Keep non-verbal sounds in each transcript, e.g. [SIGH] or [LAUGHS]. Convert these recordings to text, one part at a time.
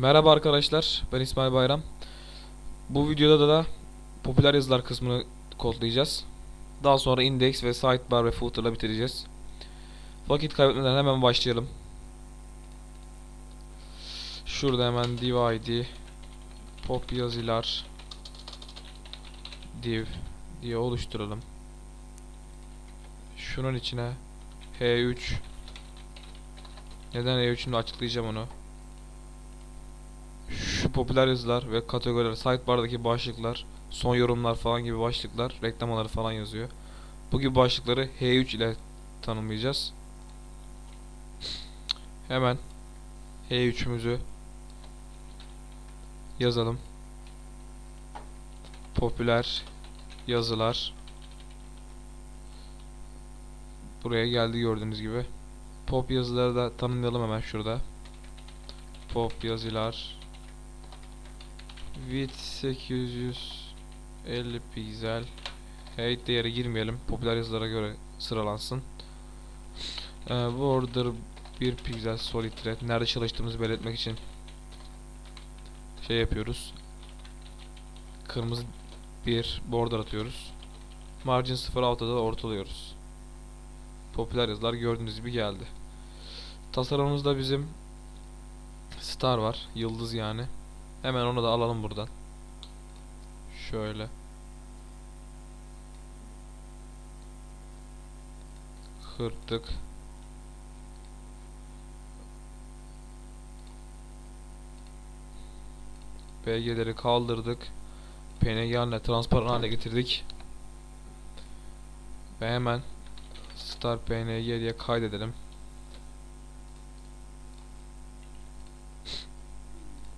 Merhaba arkadaşlar, ben İsmail Bayram. Bu videoda da popüler yazılar kısmını kodlayacağız. Daha sonra index ve sidebar ve footer'la bitireceğiz. Vakit kaybetmeden hemen başlayalım. Şurada hemen div id pop yazılar div diye oluşturalım. Şunun içine h3 neden h3 şimdi açıklayacağım onu popüler yazılar ve kategoriler, sidebar'daki başlıklar, son yorumlar falan gibi başlıklar, reklamaları falan yazıyor. Bu gibi başlıkları H3 ile tanımlayacağız. Hemen H3'ümüzü yazalım. Popüler yazılar buraya geldi gördüğünüz gibi. Pop yazıları da tanımlayalım hemen şurada. Pop yazılar width 850 piksel. Height değeri girmeyelim. Popüler yazılara göre sıralansın. Ee, border 1 piksel solid red. Nerede çalıştığımızı belirtmek için şey yapıyoruz. Kırmızı bir border atıyoruz. Margin 06'da da ortalıyoruz. Popüler yazılar gördüğünüz gibi geldi. Tasarımımızda bizim star var. Yıldız yani Hemen onu da alalım buradan. Şöyle. Kırptık. BG'leri kaldırdık. PNG haline transparan hale getirdik. Ve hemen Star PNG diye kaydedelim.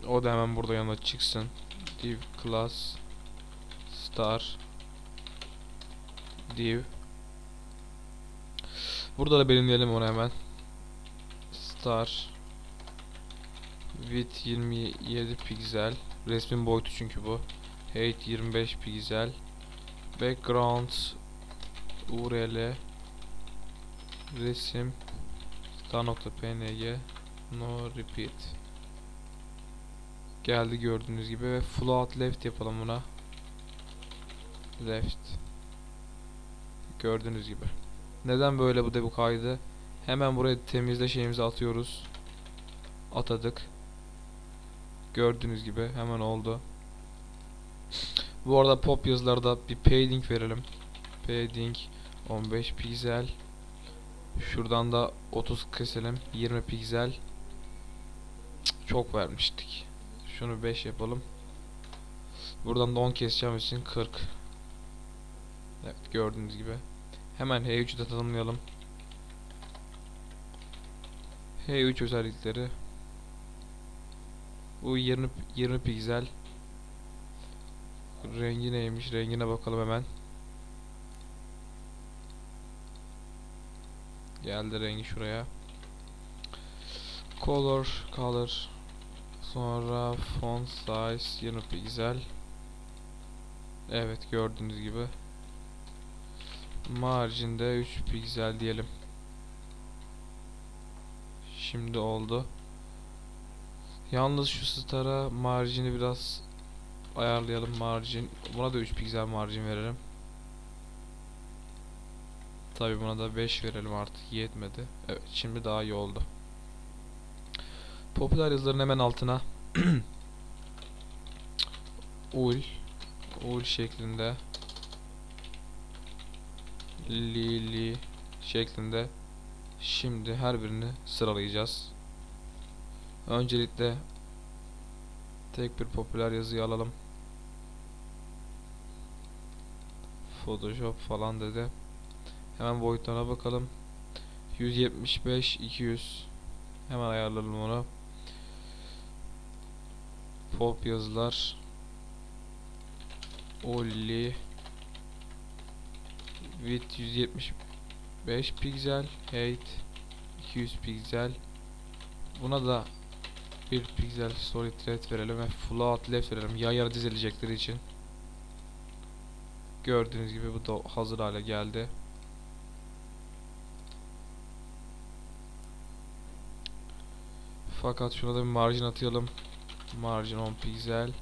O da hemen burada yanına çıksın. Div class star div Burada da belirleyelim onu hemen. Star width 27 piksel. Resmin boyutu çünkü bu. Height 25 piksel. Background URL resim star.png no repeat Geldi gördüğünüz gibi ve float left yapalım buna. Left. Gördüğünüz gibi. Neden böyle bu da kaydı? Hemen buraya temizle şeyimizi atıyoruz. Atadık. Gördüğünüz gibi hemen oldu. Bu arada pop yazılarda bir padding verelim. Padding 15 piksel. Şuradan da 30 keselim. 20 piksel. Çok vermiştik. Şunu 5 yapalım. Buradan da 10 keseceğim için 40. Evet gördüğünüz gibi. Hemen H3'ü de tanımlayalım. H3 özellikleri. Bu 20 20 piksel. Rengi neymiş? Rengine bakalım hemen. Geldi rengi şuraya. Color, color Sonra font size 20 piksel. Evet gördüğünüz gibi. Marginde 3 piksel diyelim. Şimdi oldu. Yalnız şu star'a marjini biraz ayarlayalım margin. Buna da 3 piksel margin verelim. Tabi buna da 5 verelim artık yetmedi. Evet şimdi daha iyi oldu. Popüler yazıların hemen altına [CLEARS THROAT] ul ul şeklinde lili şeklinde şimdi her birini sıralayacağız. Öncelikle tek bir popüler yazıyı alalım. Photoshop falan dedi. Hemen boyutlarına bakalım. 175 200 hemen ayarlayalım onu pop yazılar. Olli. Width 175 piksel. Height 200 piksel. Buna da bir piksel solid red verelim ve float left verelim. Yan yana dizilecekleri için. Gördüğünüz gibi bu da hazır hale geldi. Fakat şuna da bir margin atayalım Margin 10 piksel.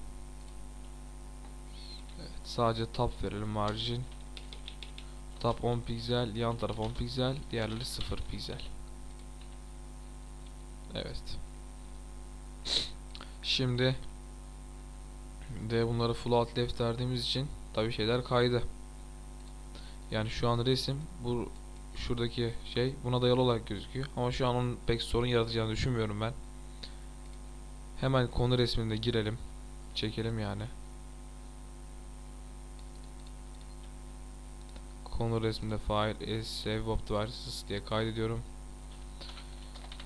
Evet, sadece tab verelim margin. Tab 10 piksel, yan taraf 10 piksel, diğerleri 0 piksel. Evet. Şimdi de bunları full alt left verdiğimiz için tabi şeyler kaydı. Yani şu an resim bu şuradaki şey buna dayalı olarak gözüküyor. Ama şu an onun pek sorun yaratacağını düşünmüyorum ben. Hemen konu resminde girelim. Çekelim yani. Konu resminde file is save devices diye kaydediyorum.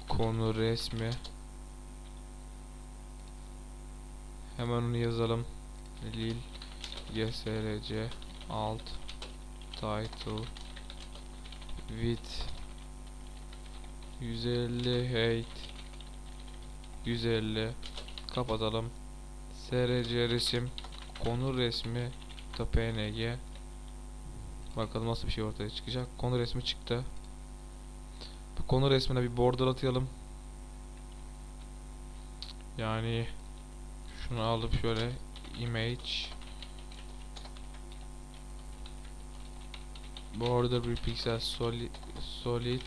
Konu resmi. Hemen onu yazalım. Lil gsrc alt title with 150 height 150 kapatalım. Src resim konu resmi png bakalım nasıl bir şey ortaya çıkacak. Konu resmi çıktı. Bu konu resmine bir border atayalım. Yani şunu alıp şöyle image. Border bir piksel solid solid.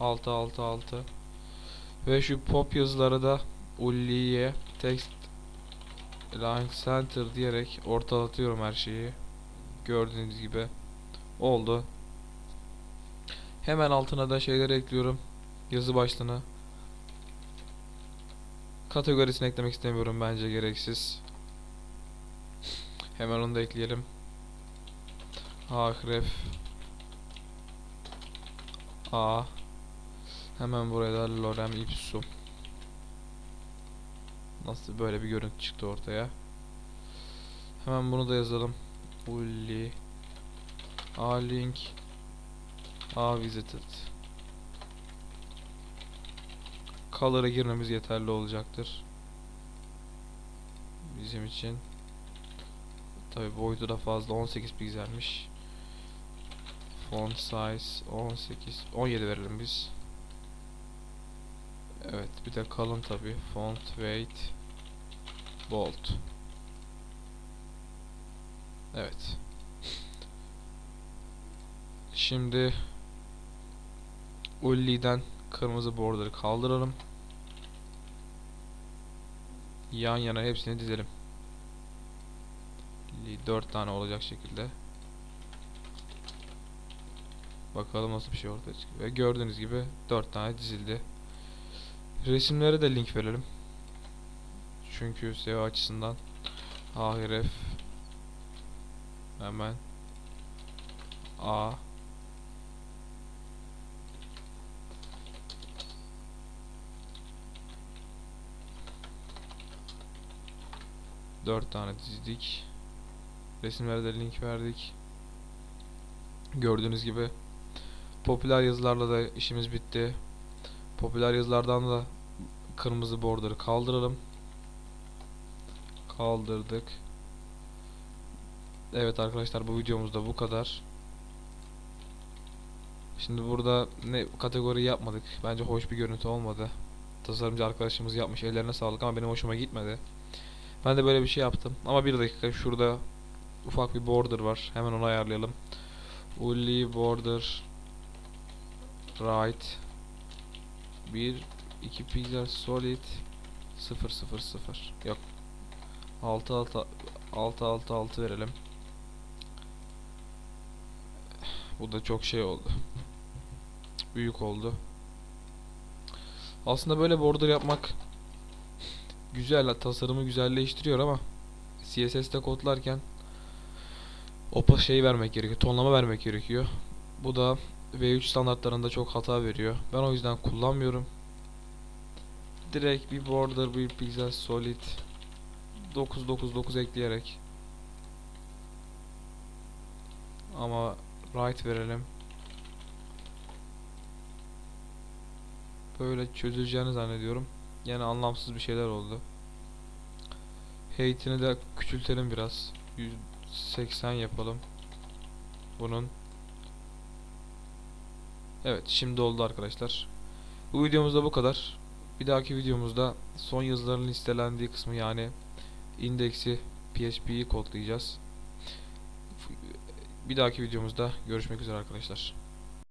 6 6 6 ve şu pop yazıları da ulliye text line center diyerek ortalatıyorum her şeyi. Gördüğünüz gibi oldu. Hemen altına da şeyleri ekliyorum. Yazı başlığını. Kategorisini eklemek istemiyorum bence gereksiz. Hemen onu da ekleyelim. Ahref. A Hemen buraya da lorem ipsum. Nasıl böyle bir görüntü çıktı ortaya? Hemen bunu da yazalım. Ulli. A link. A visited. Color'a girmemiz yeterli olacaktır. Bizim için. Tabi boyutu da fazla. 18 pikselmiş. Font size 18 17 verelim biz Evet bir de kalın tabi font weight bold. Evet. Şimdi Ulli'den kırmızı border'ı kaldıralım. Yan yana hepsini dizelim. 4 tane olacak şekilde. Bakalım nasıl bir şey ortaya çıkıyor. Ve gördüğünüz gibi 4 tane dizildi. Resimlere de link verelim. Çünkü SEO açısından Ahref hemen A Dört tane dizdik. Resimlere de link verdik. Gördüğünüz gibi popüler yazılarla da işimiz bitti. Popüler yazılardan da kırmızı border'ı kaldıralım. Kaldırdık. Evet arkadaşlar bu videomuzda bu kadar. Şimdi burada ne kategori yapmadık. Bence hoş bir görüntü olmadı. Tasarımcı arkadaşımız yapmış. Ellerine sağlık ama benim hoşuma gitmedi. Ben de böyle bir şey yaptım. Ama bir dakika şurada ufak bir border var. Hemen onu ayarlayalım. Uli border right 1 2 piksel solid 0 0 0 yok 6 6 6 6 6 verelim. Bu da çok şey oldu. [LAUGHS] Büyük oldu. Aslında böyle border yapmak güzel tasarımı güzelleştiriyor ama CSS'te kodlarken opa şey vermek gerekiyor. Tonlama vermek gerekiyor. Bu da V3 standartlarında çok hata veriyor. Ben o yüzden kullanmıyorum. Direkt bir border, bir pixel solid 999 ekleyerek ama right verelim. Böyle çözüleceğini zannediyorum. Yani anlamsız bir şeyler oldu. Hate'ini de küçültelim biraz. 180 yapalım. Bunun. Evet şimdi oldu arkadaşlar. Bu videomuzda bu kadar. Bir dahaki videomuzda son yazıların listelendiği kısmı yani indeksi PHP'yi kodlayacağız. Bir dahaki videomuzda görüşmek üzere arkadaşlar.